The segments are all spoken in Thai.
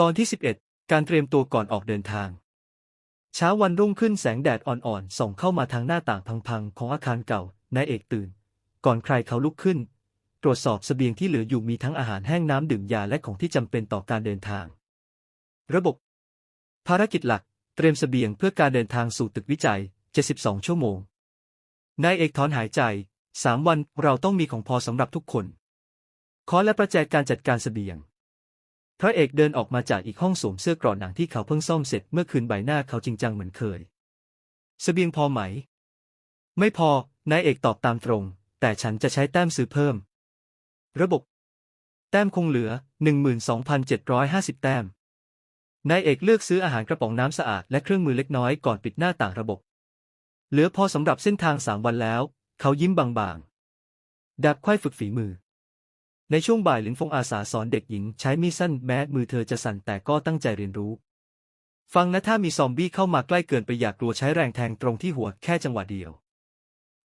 ตอนที่ 11 การเตรียมตัวก่อนออกเดินทาง เช้าวันรุ่งขึ้นแสงแดดอ่อนๆ ส่องเข้ามาทางหน้าต่างพังๆ ของอาคารเก่านายเอกตื่น ก่อนใครเขาลุกขึ้น ตรวจสอบสเสบียงที่เหลืออยู่มีทั้งอาหารแห้งน้ำดื่มยาและของที่จำเป็นต่อการเดินทาง ระบบ ภารกิจหลัก เตรียมสเสบียงเพื่อการเดินทางสู่ตึกวิจัย 72 ชั่วโมง นายเอกถอนหายใจสามวันเราต้องมีของพอสำหรับทุกคน ขอและประแจการจัดการสเสบียง พระเอกเดินออกมาจากอีกห้องสวมเสื้อกราะหนังที่เขาเพิ่งซ่อมเสร็จเมื่อคืนใบหน้าเขาจริงจังเหมือนเคยเสบียงพอไหม ไม่พอ นายเอกตอบตามตรง แต่ฉันจะใช้แต้มซื้อเพิ่ม ระบบ แต้มคงเหลือ 12,750 แต้ม นายเอกเลือกซื้ออาหารกระป๋องน้ำสะอาดและเครื่องมือเล็กน้อยก่อนปิดหน้าต่างระบบ เหลือพอสำหรับเส้นทางสามวันแล้ว เขายิ้มบางๆ ดับไขว้ฝึกฝีมือ ในช่วงบ่ายหลินฟงอาสาสอนเด็กหญิงใช้มีดสั้นแม้มือเธอจะสั่นแต่ก็ตั้งใจเรียนรู้ ฟังนะถ้ามีซอมบี้เข้ามาใกล้เกินไปอยากกลัวใช้แรงแทงตรงที่หัวแค่จังหวะเดียว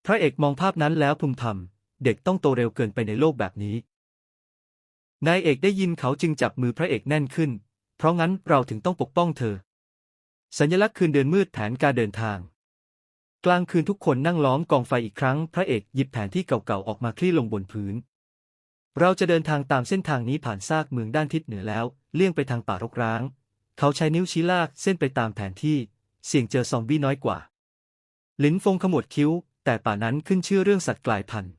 พระเอกมองภาพนั้นแล้วพึมพำเด็กต้องโตเร็วเกินไปในโลกแบบนี้ นายเอกได้ยินเขาจึงจับมือพระเอกแน่นขึ้น เพราะงั้นเราถึงต้องปกป้องเธอ สัญลักษณ์คืนเดือนมืดแผนการเดินทาง กลางคืนทุกคนนั่งล้อมกองไฟอีกครั้ง พระเอกหยิบแผนที่เก่าๆออกมาคลี่ลงบนพื้น เราจะเดินทางตามเส้นทางนี้ผ่านซากเมืองด้านทิศเหนือแล้ว เลี่ยงไปทางป่ารกร้าง เขาใช้นิ้วชี้ลากเส้นไปตามแผนที่ เสี่ยงเจอซอมบี้น้อยกว่าลินฟงขมวดคิ้ว แต่ป่านั้นขึ้นชื่อเรื่องสัตว์กลายพันธุ์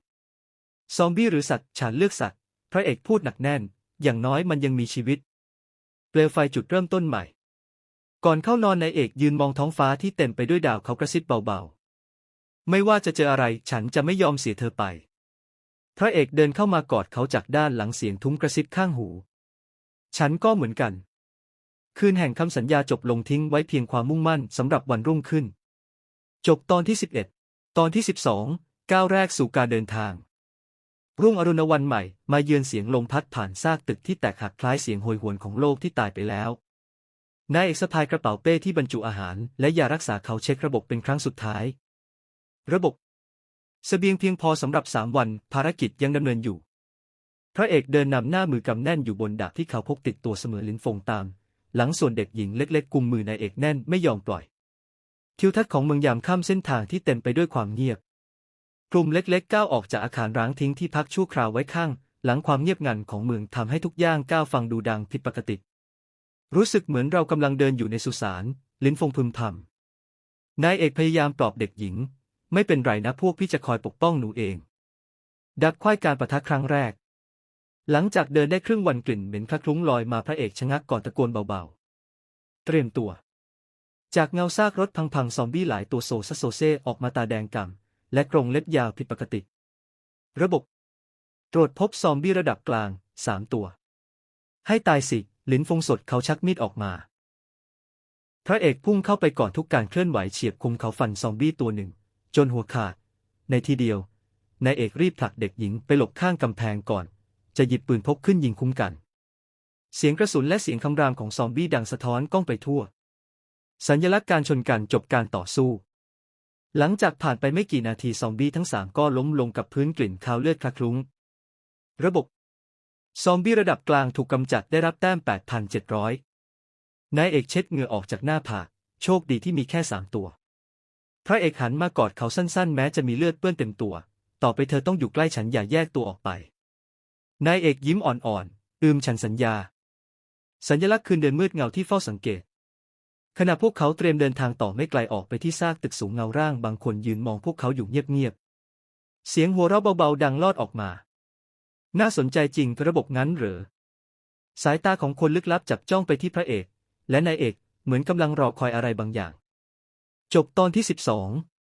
ซอมบี้หรือสัตว์ฉันเลือกสัตว์ พระเอกพูดหนักแน่น อย่างน้อยมันยังมีชีวิต เปลวไฟจุดเริ่มต้นใหม่ ก่อนเข้านอนนายเอกยืนมองท้องฟ้าที่เต็มไปด้วยดาวเขากระซิบเบาๆ ไม่ว่าจะเจออะไรฉันจะไม่ยอมเสียเธอไป พระเอกเดินเข้ามากอดเขาจากด้านหลังเสียงทุ้มกระซิบข้างหู ฉันก็เหมือนกัน คืนแห่งคำสัญญาจบลงทิ้งไว้เพียงความมุ่งมั่นสำหรับวันรุ่งขึ้น จบตอนที่ 11 ตอนที่ 12 ก้าวแรกสู่การเดินทาง รุ่งอรุณวันใหม่มาเยือนเสียงลมพัดผ่านซากตึกที่แตกหักคล้ายเสียงโหยหวนของโลกที่ตายไปแล้วนายเอกสะพายกระเป๋าเป้ที่บรรจุอาหาร และยารักษาเขาเช็คระบบเป็นครั้งสุดท้าย ระบบ เสบียงเพียงพอสำหรับสามวัน ภารกิจยังดำเนินอยู่ พระเอกเดินนำหน้ามือกำแน่นอยู่บนดาบที่เขาพกติดตัวเสมอลิ้นฟงตาม หลังส่วนเด็กหญิงเล็กๆกุมมือนายเอกแน่นไม่ยอมปล่อย ทิวทัศน์ของเมืองยามค่ำเส้นทางที่เต็มไปด้วยความเงียบ กลุ่มเล็กๆก้าวออกจากอาคารร้างทิ้งที่พักชั่วคราวไว้ข้าง หลังความเงียบงันของเมืองทำให้ทุกย่างก้าวฟังดูดังผิดปกติ รู้สึกเหมือนเรากำลังเดินอยู่ในสุสานลิ้นฟงพึมพำนายเอกพยายามปลอบเด็กหญิง ไม่เป็นไรนะพวกพี่จะคอยปกป้องหนูเอง ดักควายการประทะครั้งแรก หลังจากเดินได้ครึ่งวันกลิ่นเหม็นคละคลุ้งลอยมาพระเอกชะงักก่อนตะโกนเบาๆ เตรียมตัว จากเงาซากรถพังๆซอมบี้หลายตัวโซซโซเซออกมาตาแดงก่ำและกรงเล็บยาวผิดปกติ ระบบ ตรวจพบซอมบี้ระดับกลางสามตัว ให้ตายสิลินฟงสดเขาชักมีดออกมาพระเอกพุ่งเข้าไปก่อนทุกการเคลื่อนไหวเฉียบคมเขาฟันซอมบี้ตัวหนึ่ง จนหัวขาด ในทีเดียวนายเอกรีบผลักเด็กหญิงไปหลบข้างกำแพงก่อน จะหยิบปืนพกขึ้นยิงคุ้มกัน เสียงกระสุนและเสียงคำรามของซอมบี้ดังสะท้อนก้องไปทั่ว สัญลักษณ์การชนกันจบการต่อสู้ หลังจากผ่านไปไม่กี่นาทีซอมบี้ทั้งสามก็ล้มลงกับพื้นกลิ่นคาวเลือดคละคลุ้ง ระบบ ซอมบี้ระดับกลางถูกกำจัดได้รับแต้ม 8,700นายเอกเช็ดเหงื่อออกจากหน้าผากโชคดีที่มีแค่สามตัว พระเอกหันมากอดเขาสั้นๆ แม้จะมีเลือดเปื้อนเต็มตัว ต่อไปเธอต้องอยู่ใกล้ฉันอย่าแยกตัวออกไป นายเอกยิ้มอ่อนๆ อืมฉันสัญญา สัญลักษณ์คืนเดือนมืดเงาที่เฝ้าสังเกต ขณะพวกเขาเตรียมเดินทางต่อไม่ไกลออกไปที่ซากตึกสูงเงาร่างบางคนยืนมองพวกเขาอยู่เงียบๆ เสียงหัวเราะเบาๆ ดังลอดออกมา น่าสนใจจริงระบบงั้นเหรอ สายตาของคนลึกลับจับจ้องไปที่พระเอก และนายเอกเหมือนกำลังรอคอยอะไรบางอย่าง จบตอนที่ 12